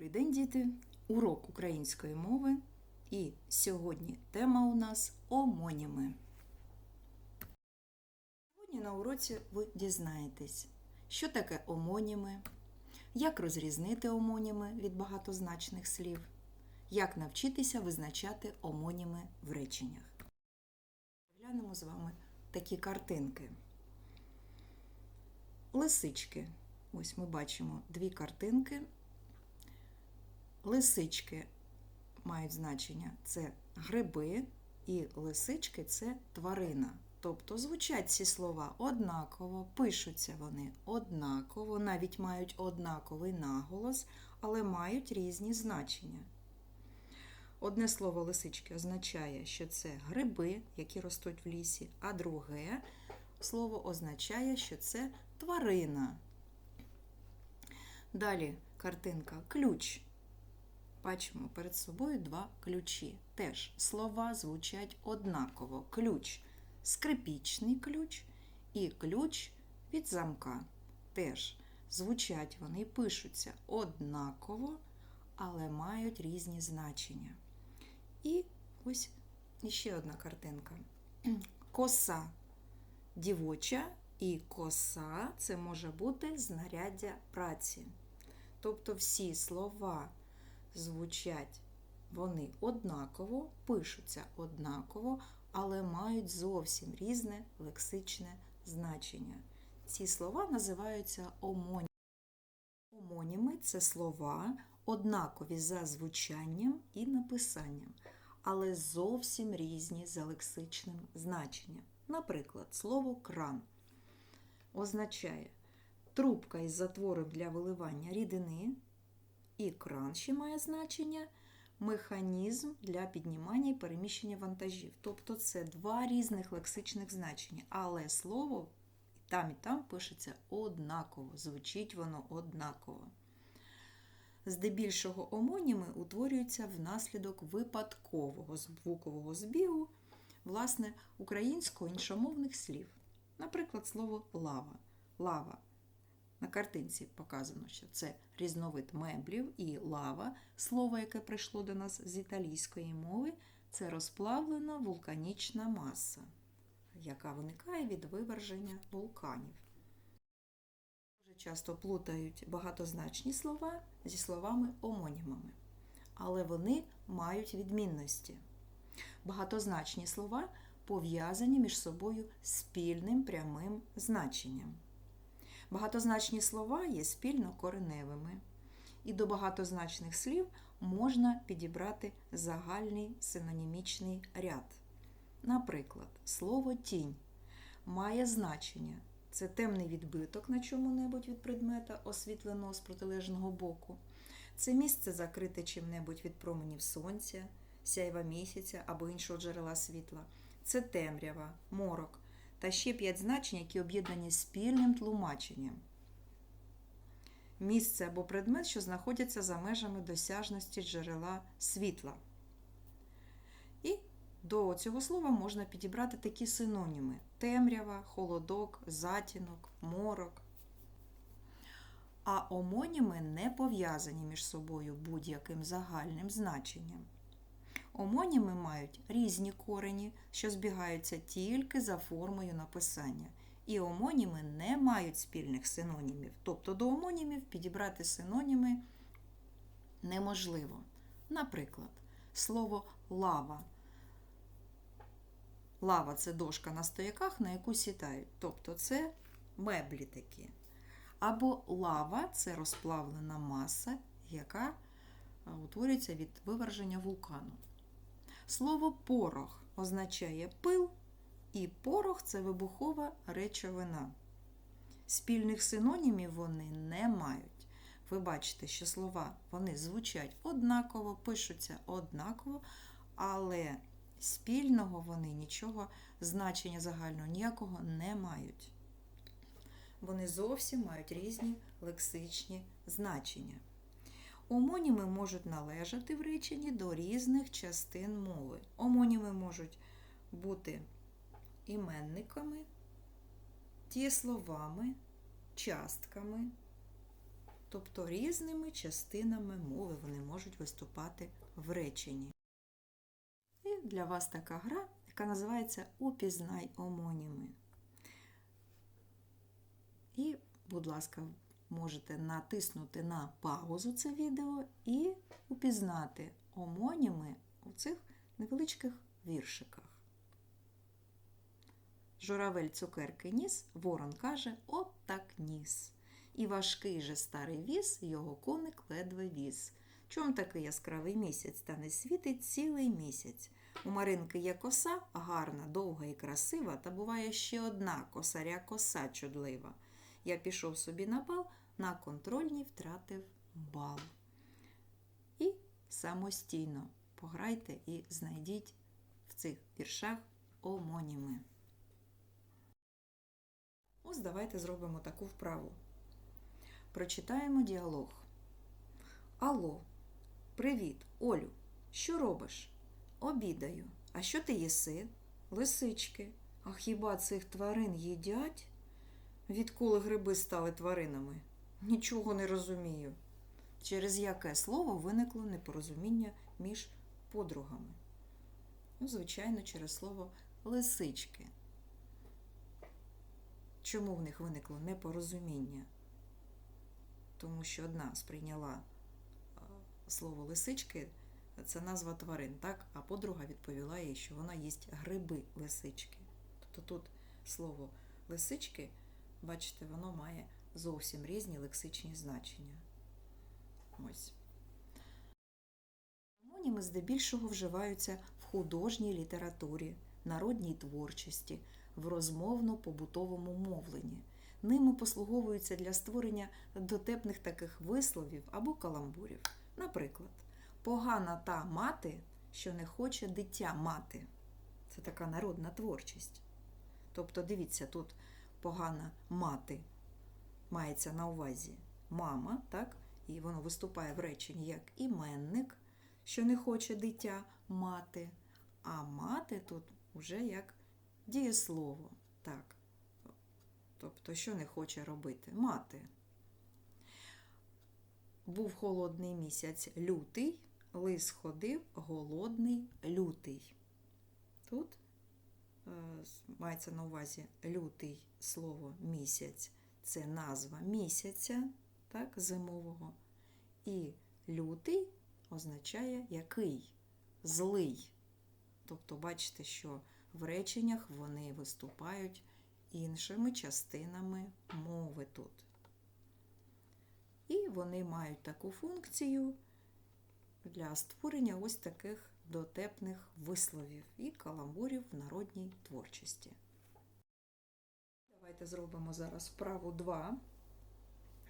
Добрий день, діти! Урок української мови. І сьогодні тема у нас омоніми. Сьогодні на уроці ви дізнаєтесь, що таке омоніми, як розрізнити омоніми від багатозначних слів, як навчитися визначати омоніми в реченнях. Глянемо з вами такі картинки. Лисички. Ось ми бачимо дві картинки. Лисички мають значення це гриби, і лисички це тварина. Тобто звучать ці слова однаково, пишуться вони однаково, навіть мають однаковий наголос, але мають різні значення. Одне слово лисички означає, що це гриби, які ростуть в лісі, а друге слово означає, що це тварина. Далі картинка ключ. Бачимо перед собою два ключі. Теж слова звучать однаково. Ключ скрипічний ключ і ключ від замка. Теж звучать вони пишуться однаково, але мають різні значення. І ось іще одна картинка. Коса дівоча і коса це може бути знаряддя праці. Тобто всі слова звучать вони однаково, пишуться однаково, але мають зовсім різне лексичне значення. Ці слова називаються омоніми. Омоніми це слова, однакові за звучанням і написанням, але зовсім різні за лексичним значенням. Наприклад, слово кран означає трубка із затвором для виливання рідини, і кран ще має значення механізм для піднімання і переміщення вантажів. Тобто це два різних лексичних значення, але слово там і там пишеться однаково, звучить воно однаково. Здебільшого омоніми утворюються внаслідок випадкового звукового збігу власне, українсько-іншомовних слів. Наприклад, слово лава. Лава. На картинці показано, що це різновид меблів і лава, слово, яке прийшло до нас з італійської мови, це розплавлена вулканічна маса, яка виникає від виверження вулканів. Дуже часто плутають багатозначні слова зі словами омонімами, але вони мають відмінності. Багатозначні слова пов'язані між собою спільним прямим значенням. Багатозначні слова є спільно кореневими, і до багатозначних слів можна підібрати загальний синонімічний ряд. Наприклад, слово тінь має значення це темний відбиток на чому-небудь від предмета, освітленого з протилежного боку. Це місце закрите чим-небудь від променів сонця, сяйва місяця або іншого джерела світла. Це темрява, морок та ще п'ять значень, які об'єднані спільним тлумаченням. Місце або предмет, що знаходяться за межами досяжності джерела світла. І до цього слова можна підібрати такі синоніми: темрява, холодок, затінок, морок. А омоніми не пов'язані між собою будь-яким загальним значенням. Омоніми мають різні корені, що збігаються тільки за формою написання. І омоніми не мають спільних синонімів. Тобто до омонімів підібрати синоніми неможливо. Наприклад, слово лава. Лава це дошка на стояках, на яку сідають. Тобто це меблі такі. Або лава це розплавлена маса, яка утворюється від виверження вулкану. Слово порох означає пил, і порох це вибухова речовина. Спільних синонімів вони не мають. Ви бачите, що слова вони звучать однаково, пишуться однаково, але спільного вони нічого, значення загального ніякого не мають. Вони зовсім мають різні лексичні значення. Омоніми можуть належати в реченні до різних частин мови. Омоніми можуть бути іменниками, дієсловами, частками, Тобто різними частинами мови вони можуть виступати в реченні. І для вас така гра, яка називається Упізнай омоніми. І, будь ласка, можете натиснути на паузу це відео і упізнати омоніми у цих невеличких віршиках. Журавель цукерки ніс, ворон каже, от так ніс. І важкий же старий віз його коник ледве віз. Чом такий яскравий місяць та не світить цілий місяць? У Маринки є коса гарна, довга і красива, та буває ще одна косаря коса чудлива. Я пішов собі на бал, на контрольній втратив бал. І самостійно пограйте і знайдіть в цих віршах омоніми. Ось давайте зробимо таку вправу. Прочитаємо діалог. Алло, привіт, Олю, що робиш? Обідаю. А що ти їси? Лисички. А хіба цих тварин їдять? Відколи гриби стали тваринами? Нічого не розумію. Через яке слово виникло непорозуміння між подругами? Ну, звичайно, через слово лисички. Чому в них виникло непорозуміння? Тому що одна сприйняла слово лисички, це назва тварин, так? а подруга відповіла їй, що вона їсть гриби лисички. Тобто тут слово лисички, бачите, воно має зовсім різні лексичні значення. Ось. Амоніми здебільшого вживаються в художній літературі, народній творчості, в розмовно-побутовому мовленні. Ними послуговуються для створення дотепних таких висловів або каламбурів. Наприклад, погана та мати, що не хоче дитя мати. Це така народна творчість. Тобто, дивіться, тут погана мати мається на увазі мама, так? і воно виступає в реченні як іменник, що не хоче дитя мати, а мати тут вже як дієслово. Так. Тобто, що не хоче робити? Мати. Був холодний місяць лютий, лис ходив голодний лютий. Тут е, мається на увазі лютий слово місяць це назва місяця, так, зимового. І лютий означає який? Злий. Тобто, бачите, що в реченнях вони виступають іншими частинами мови тут. І вони мають таку функцію для створення ось таких дотепних висловів і каламбурів в народній творчості. Давайте зробимо зараз вправу 2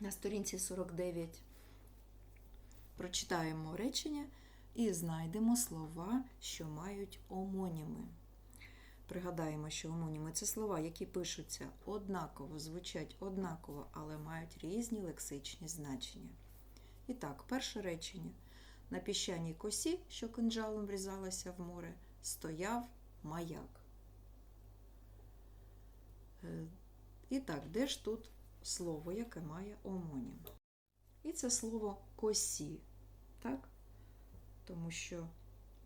на сторінці 49. Прочитаємо речення і знайдемо слова, що мають омоніми. Пригадаємо, що омоніми це слова, які пишуться однаково, звучать однаково, але мають різні лексичні значення. І так, перше речення. На піщаній косі, що кинджалом врізалася в море, стояв маяк. І так, де ж тут слово, яке має омонім? І це слово косі, так? Тому що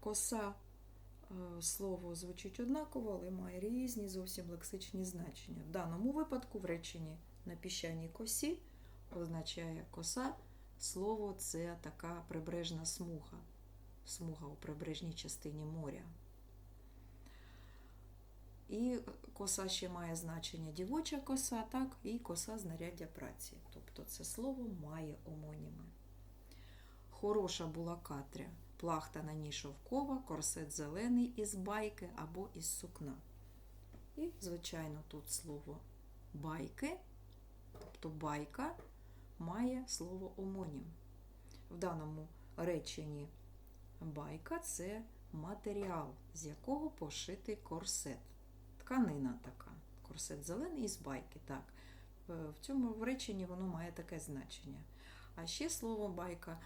коса е, слово звучить однаково, але має різні зовсім лексичні значення. В даному випадку в реченні на піщаній косі означає коса. Слово це така прибережна смуга, смуга у прибережній частині моря. І коса ще має значення дівоча коса, так, і коса знаряддя праці. Тобто це слово має омоніми. Хороша була Катря, плахта на ній шовкова, корсет зелений із байки або із сукна. І, звичайно, тут слово байки, тобто байка має слово омонім. В даному реченні байка це матеріал, з якого пошитий корсет тканина така. Корсет зелений із байки. так. Е, в цьому в реченні воно має таке значення. А ще слово байка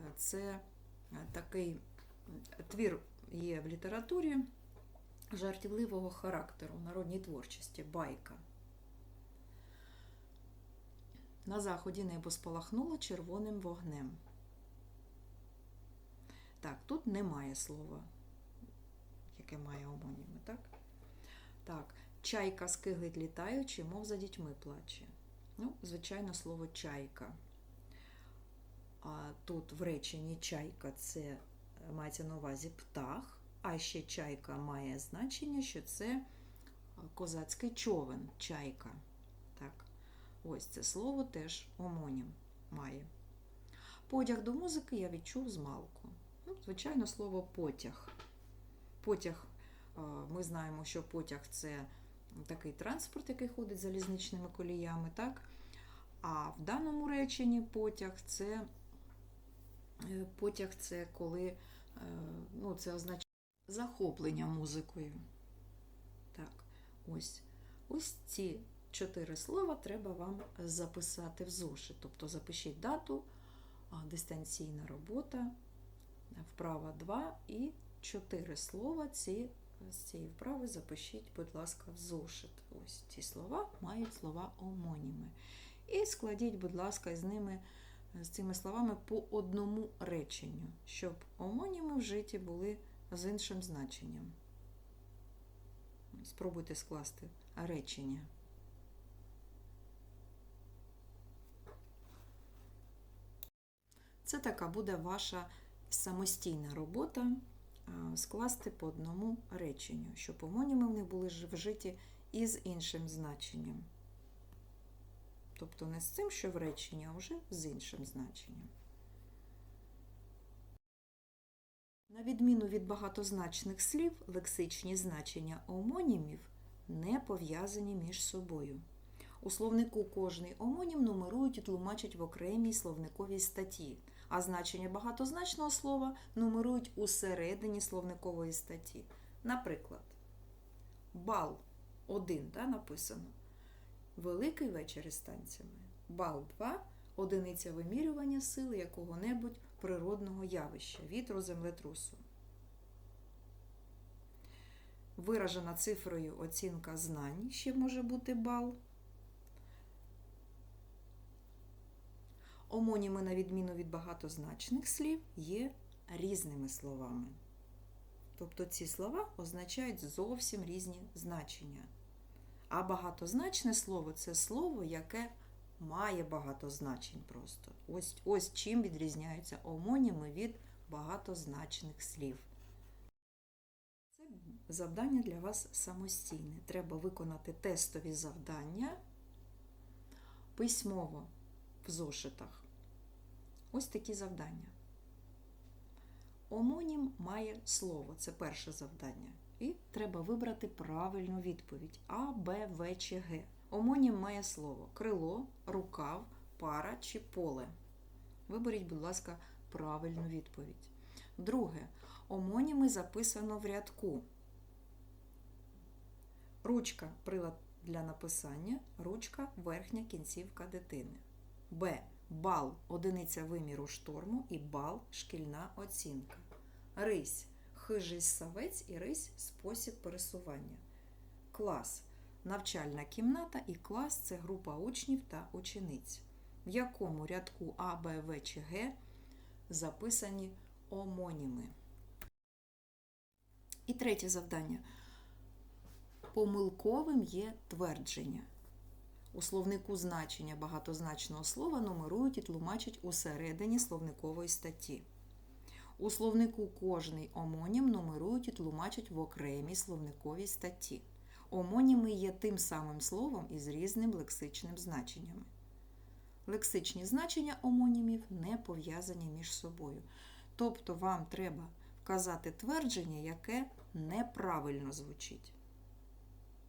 е, це е, такий твір є в літературі жартівливого характеру, народній творчості байка. На заході небо спалахнуло червоним вогнем. Так, тут немає слова, яке має омоніми, так? Чайка скиглить літаючи, мов за дітьми плаче. Ну, звичайно, слово чайка. А тут в реченні чайка це е, мається на увазі птах, а ще чайка має значення, що це е, козацький човен, чайка. Так, ось це слово теж омонім має. Потяг до музики я відчув змалку. Ну, звичайно, слово потяг. Потяг, ми знаємо, що потяг це такий транспорт, який ходить залізничними коліями, так? А в даному реченні потяг це е, потяг це коли е, ну, це означає захоплення музикою. Так, ось. Ось ці чотири слова треба вам записати в зошит. Тобто запишіть дату, дистанційна робота, вправа 2 і чотири слова. Ці, з цієї вправи запишіть, будь ласка, в зошит. Ось ці слова мають слова омоніми. І складіть, будь ласка, з ними, з цими словами по одному реченню, щоб омоніми вжиті були з іншим значенням. Спробуйте скласти речення. Це така буде ваша самостійна робота скласти по одному реченню, щоб омоніми в них були вжиті із іншим значенням. Тобто не з цим, що в реченні, а вже з іншим значенням. На відміну від багатозначних слів, лексичні значення омонімів не пов'язані між собою. У словнику кожний омонім нумерують і тлумачать в окремій словниковій статті, а значення багатозначного слова нумерують у середині словникової статті. Наприклад, бал 1 да, написано. Великий вечір із танцями. Бал 2 одиниця вимірювання сили якого-небудь природного явища, вітру, землетрусу. Виражена цифрою оцінка знань, ще може бути бал. Омоніми, на відміну від багатозначних слів, є різними словами. Тобто ці слова означають зовсім різні значення. А багатозначне слово це слово, яке має багато значень просто. Ось, ось чим відрізняються омоніми від багатозначних слів. Це завдання для вас самостійне. Треба виконати тестові завдання письмово в зошитах. Ось такі завдання. Омонім має слово, це перше завдання. І треба вибрати правильну відповідь А, Б, В чи Г. Омонім має слово крило, рукав, пара чи поле. Виберіть, будь ласка, правильну відповідь. Друге. Омоніми записано в рядку. Ручка прилад для написання, ручка верхня кінцівка дитини. Б. Бал одиниця виміру шторму і бал шкільна оцінка. Рись хижий савець і рись спосіб пересування. Клас навчальна кімната і клас це група учнів та учениць, в якому рядку А, Б, В чи Г записані омоніми. І третє завдання. Помилковим є твердження. У словнику значення багатозначного слова нумерують і тлумачать усередині словникової статті. У словнику кожний омонім нумерують і тлумачать в окремій словниковій статті. Омоніми є тим самим словом із різним лексичним значеннями. Лексичні значення омонімів не пов'язані між собою. Тобто вам треба вказати твердження, яке неправильно звучить.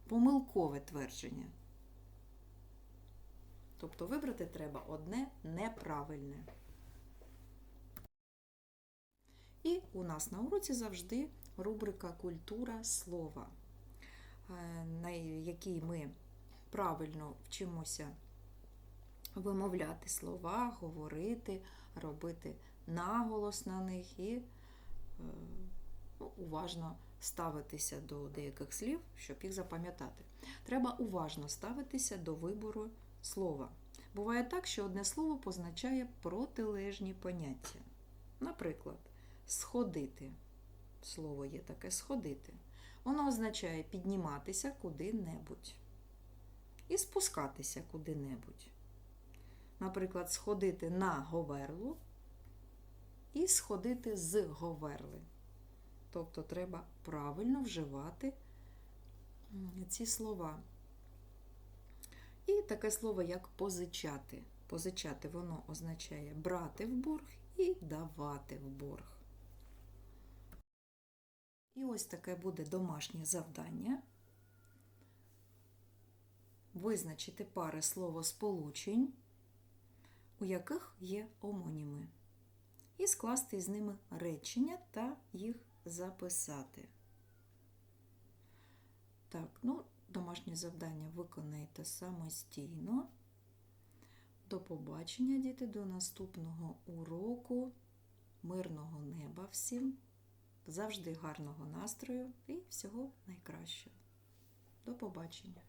Помилкове твердження. Тобто вибрати треба одне неправильне. І у нас на уроці завжди рубрика Культура слова, е, на якій ми правильно вчимося вимовляти слова, говорити, робити наголос на них і е, ну, уважно ставитися до деяких слів, щоб їх запам'ятати. Треба уважно ставитися до вибору слова. Буває так, що одне слово позначає протилежні поняття. Наприклад, сходити. Слово є таке сходити. Воно означає підніматися куди-небудь і спускатися куди-небудь. Наприклад, сходити на говерлу і сходити з говерли. Тобто треба правильно вживати ці слова. І таке слово, як позичати. Позичати воно означає брати в борг і давати в борг. І ось таке буде домашнє завдання. Визначити пари словосполучень, у яких є омоніми, і скласти з ними речення та їх записати. Так, ну, домашнє завдання виконайте самостійно. До побачення, діти, до наступного уроку. Мирного неба всім, завжди гарного настрою і всього найкращого. До побачення!